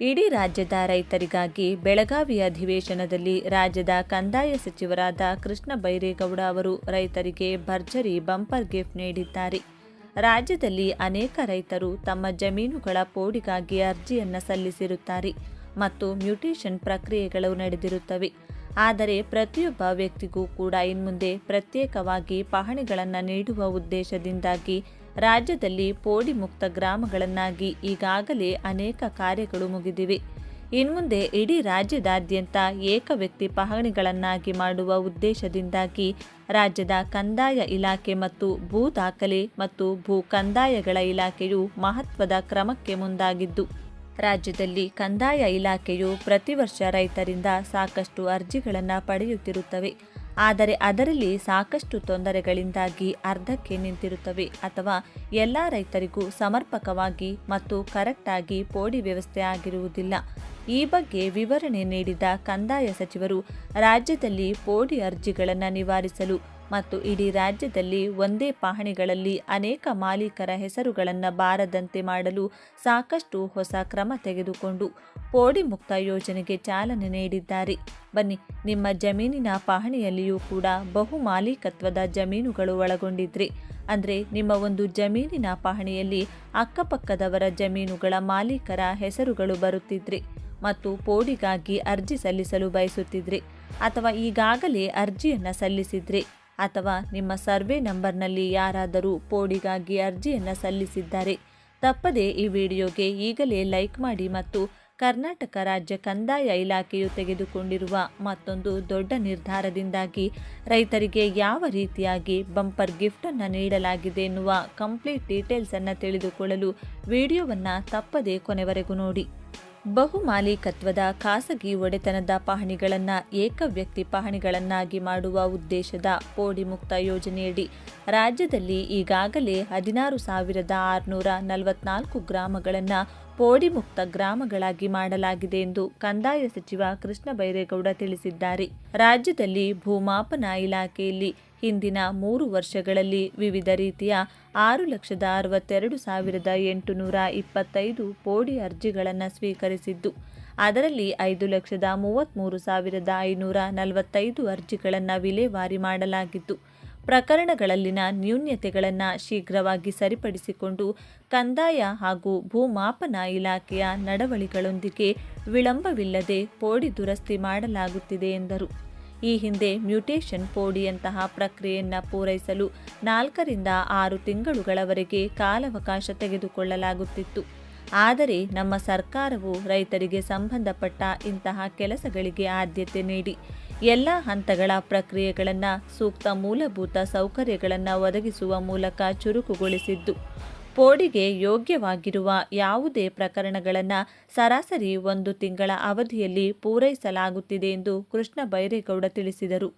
ಇಡೀ ರಾಜ್ಯದ ರೈತರಿಗಾಗಿ ಬೆಳಗಾವಿ ಅಧಿವೇಶನದಲ್ಲಿ ರಾಜ್ಯದ ಕಂದಾಯ ಸಚಿವರಾದ ಕೃಷ್ಣ ಬೈರೇಗೌಡ ಅವರು ರೈತರಿಗೆ ಭರ್ಜರಿ ಬಂಪರ್ ಗಿಫ್ಟ್ ನೀಡಿದ್ದಾರೆ. ರಾಜ್ಯದಲ್ಲಿ ಅನೇಕ ರೈತರು ತಮ್ಮ ಜಮೀನುಗಳ ಪೋಡಿಗಾಗಿ ಅರ್ಜಿಯನ್ನು ಸಲ್ಲಿಸಿರುತ್ತಾರೆ ಮತ್ತು ಮ್ಯೂಟೇಷನ್ ಪ್ರಕ್ರಿಯೆಗಳು ನಡೆದಿರುತ್ತವೆ. ಆದರೆ ಪ್ರತಿಯೊಬ್ಬ ವ್ಯಕ್ತಿಗೂ ಕೂಡ ಇನ್ಮುಂದೆ ಪ್ರತ್ಯೇಕವಾಗಿ ಪಹಣಿಗಳನ್ನು ನೀಡುವ ಉದ್ದೇಶದಿಂದಾಗಿ ರಾಜ್ಯದಲ್ಲಿ ಪೋಡಿ ಮುಕ್ತ ಗ್ರಾಮಗಳನ್ನಾಗಿ ಈಗಾಗಲೇ ಅನೇಕ ಕಾರ್ಯಗಳು ಮುಗಿದಿವೆ. ಇನ್ಮುಂದೆ ಇಡೀ ರಾಜ್ಯದಾದ್ಯಂತ ಏಕ ವ್ಯಕ್ತಿ ಪಹಣಿಗಳನ್ನಾಗಿ ಮಾಡುವ ಉದ್ದೇಶದಿಂದಾಗಿ ರಾಜ್ಯದ ಕಂದಾಯ ಇಲಾಖೆ ಮತ್ತು ಭೂ ದಾಖಲೆ ಮತ್ತು ಭೂ ಕಂದಾಯಗಳ ಇಲಾಖೆಯು ಮಹತ್ವದ ಕ್ರಮಕ್ಕೆ ಮುಂದಾಗಿದ್ದು, ರಾಜ್ಯದಲ್ಲಿ ಕಂದಾಯ ಇಲಾಖೆಯು ಪ್ರತಿ ವರ್ಷ ರೈತರಿಂದ ಸಾಕಷ್ಟು ಅರ್ಜಿಗಳನ್ನು ಪಡೆಯುತ್ತಿರುತ್ತವೆ. ಆದರೆ ಅದರಲ್ಲಿ ಸಾಕಷ್ಟು ತೊಂದರೆಗಳಿಂದಾಗಿ ಅರ್ಧಕ್ಕೆ ನಿಂತಿರುತ್ತವೆ ಅಥವಾ ಎಲ್ಲ ರೈತರಿಗೂ ಸಮರ್ಪಕವಾಗಿ ಮತ್ತು ಕರೆಕ್ಟಾಗಿ ಪೋಡಿ ವ್ಯವಸ್ಥೆ ಆಗಿರುವುದಿಲ್ಲ. ಈ ಬಗ್ಗೆ ವಿವರಣೆ ನೀಡಿದ ಕಂದಾಯ ಸಚಿವರು ರಾಜ್ಯದಲ್ಲಿ ಪೋಡಿ ಅರ್ಜಿಗಳನ್ನು ನಿವಾರಿಸಲು ಮತ್ತು ಇಡೀ ರಾಜ್ಯದಲ್ಲಿ ಒಂದೇ ಪಹಣಿಗಳಲ್ಲಿ ಅನೇಕ ಮಾಲೀಕರ ಹೆಸರುಗಳನ್ನು ಬಾರದಂತೆ ಮಾಡಲು ಸಾಕಷ್ಟು ಹೊಸ ಕ್ರಮ ತೆಗೆದುಕೊಂಡು ಪೋಡಿ ಮುಕ್ತ ಯೋಜನೆಗೆ ಚಾಲನೆ ನೀಡಿದ್ದಾರೆ. ಬನ್ನಿ, ನಿಮ್ಮ ಜಮೀನಿನ ಪಹಣಿಯಲ್ಲಿಯೂ ಕೂಡ ಬಹು ಮಾಲೀಕತ್ವದ ಜಮೀನುಗಳು ಒಳಗೊಂಡಿದ್ರೆ, ಅಂದರೆ ನಿಮ್ಮ ಒಂದು ಜಮೀನಿನ ಪಹಣಿಯಲ್ಲಿ ಅಕ್ಕಪಕ್ಕದವರ ಜಮೀನುಗಳ ಮಾಲೀಕರ ಹೆಸರುಗಳು ಬರುತ್ತಿದ್ರೆ ಮತ್ತು ಪೋಡಿಗಾಗಿ ಅರ್ಜಿ ಸಲ್ಲಿಸಲು ಬಯಸುತ್ತಿದ್ರೆ, ಅಥವಾ ಈಗಾಗಲೇ ಅರ್ಜಿಯನ್ನು ಸಲ್ಲಿಸಿದ್ರೆ ಅಥವಾ ನಿಮ್ಮ ಸರ್ವೆ ನಂಬರ್ನಲ್ಲಿ ಯಾರಾದರೂ ಪೋಡಿಗಾಗಿ ಅರ್ಜಿಯನ್ನು ಸಲ್ಲಿಸಿದ್ದಾರೆ. ತಪ್ಪದೆ ಈ ವಿಡಿಯೋಗೆ ಈಗಲೇ ಲೈಕ್ ಮಾಡಿ ಮತ್ತು ಕರ್ನಾಟಕ ರಾಜ್ಯ ಕಂದಾಯ ಇಲಾಖೆಯು ತೆಗೆದುಕೊಂಡಿರುವ ಮತ್ತೊಂದು ದೊಡ್ಡ ನಿರ್ಧಾರದಿಂದಾಗಿ ರೈತರಿಗೆ ಯಾವ ರೀತಿಯಾಗಿ ಬಂಪರ್ ಗಿಫ್ಟನ್ನು ನೀಡಲಾಗಿದೆ ಎನ್ನುವ ಕಂಪ್ಲೀಟ್ ಡೀಟೇಲ್ಸನ್ನು ತಿಳಿದುಕೊಳ್ಳಲು ವಿಡಿಯೋವನ್ನು ತಪ್ಪದೆ ಕೊನೆವರೆಗೂ ನೋಡಿ. ಬಹು ಮಾಲೀಕತ್ವದ ಖಾಸಗಿ ಒಡೆತನದ ಪಹಣಿಗಳನ್ನು ಏಕವ್ಯಕ್ತಿ ಪಹಣಿಗಳನ್ನಾಗಿ ಮಾಡುವ ಉದ್ದೇಶದ ಪೋಡಿ ಮುಕ್ತ ಯೋಜನೆಯಡಿ ರಾಜ್ಯದಲ್ಲಿ ಈಗಾಗಲೇ ಹದಿನಾರು ಸಾವಿರದ ಆರುನೂರ ನಲವತ್ನಾಲ್ಕು ಗ್ರಾಮಗಳನ್ನು ಪೋಡಿ ಮುಕ್ತ ಗ್ರಾಮಗಳಾಗಿ ಮಾಡಲಾಗಿದೆ ಎಂದು ಕಂದಾಯ ಸಚಿವ ಕೃಷ್ಣ ಬೈರೇಗೌಡ ತಿಳಿಸಿದ್ದಾರೆ. ರಾಜ್ಯದಲ್ಲಿ ಭೂಮಾಪನ ಇಲಾಖೆಯಲ್ಲಿ ಹಿಂದಿನ ಮೂರು ವರ್ಷಗಳಲ್ಲಿ ವಿವಿಧ ರೀತಿಯ ಆರು ಲಕ್ಷದ ಅರವತ್ತೆರಡು ಸಾವಿರದ ಎಂಟುನೂರ ಇಪ್ಪತ್ತೈದು ಪೋಡಿ ಅರ್ಜಿಗಳನ್ನು ಸ್ವೀಕರಿಸಿದ್ದು. ಅದರಲ್ಲಿ ಐದು ಲಕ್ಷದ ಮೂವತ್ತ್ಮೂರು ಸಾವಿರದ ಐನೂರ ನಲವತ್ತೈದು ಅರ್ಜಿಗಳನ್ನು ವಿಲೇವಾರಿ ಮಾಡಲಾಗಿತ್ತು ಪ್ರಕರಣಗಳಲ್ಲಿನ ನ್ಯೂನ್ಯತೆಗಳನ್ನು ಶೀಘ್ರವಾಗಿ ಸರಿಪಡಿಸಿಕೊಂಡು ಕಂದಾಯ ಹಾಗೂ ಭೂಮಾಪನ ಇಲಾಖೆಯ ನಡವಳಿಗಳೊಂದಿಗೆ ವಿಳಂಬವಿಲ್ಲದೆ ಪೋಡಿ ದುರಸ್ತಿ ಮಾಡಲಾಗುತ್ತಿದೆ ಎಂದರು. ಈ ಹಿಂದೆ ಮ್ಯೂಟೇಷನ್ ಪೋಡಿಯಂತಹ ಪ್ರಕ್ರಿಯೆಯನ್ನು ಪೂರೈಸಲು ನಾಲ್ಕರಿಂದ ಆರು ತಿಂಗಳುಗಳವರೆಗೆ ಕಾಲಾವಕಾಶ ತೆಗೆದುಕೊಳ್ಳಲಾಗುತ್ತಿತ್ತು. ಆದರೆ ನಮ್ಮ ಸರ್ಕಾರವು ರೈತರಿಗೆ ಸಂಬಂಧಪಟ್ಟ ಇಂತಹ ಕೆಲಸಗಳಿಗೆ ಆದ್ಯತೆ ನೀಡಿ ಎಲ್ಲ ಹಂತಗಳ ಪ್ರಕ್ರಿಯೆಗಳನ್ನು ಸೂಕ್ತ ಮೂಲಭೂತ ಸೌಕರ್ಯಗಳನ್ನು ಒದಗಿಸುವ ಮೂಲಕ ಚುರುಕುಗೊಳಿಸಿದ್ದು. ಪೋಡಿಗೆ ಯೋಗ್ಯವಾಗಿರುವ ಯಾವುದೇ ಪ್ರಕರಣಗಳನ್ನು ಸರಾಸರಿ ಒಂದು ತಿಂಗಳ ಅವಧಿಯಲ್ಲಿ ಪೂರೈಸಲಾಗುತ್ತಿದೆ ಎಂದು ಕೃಷ್ಣ ಬೈರೇಗೌಡ ತಿಳಿಸಿದರು.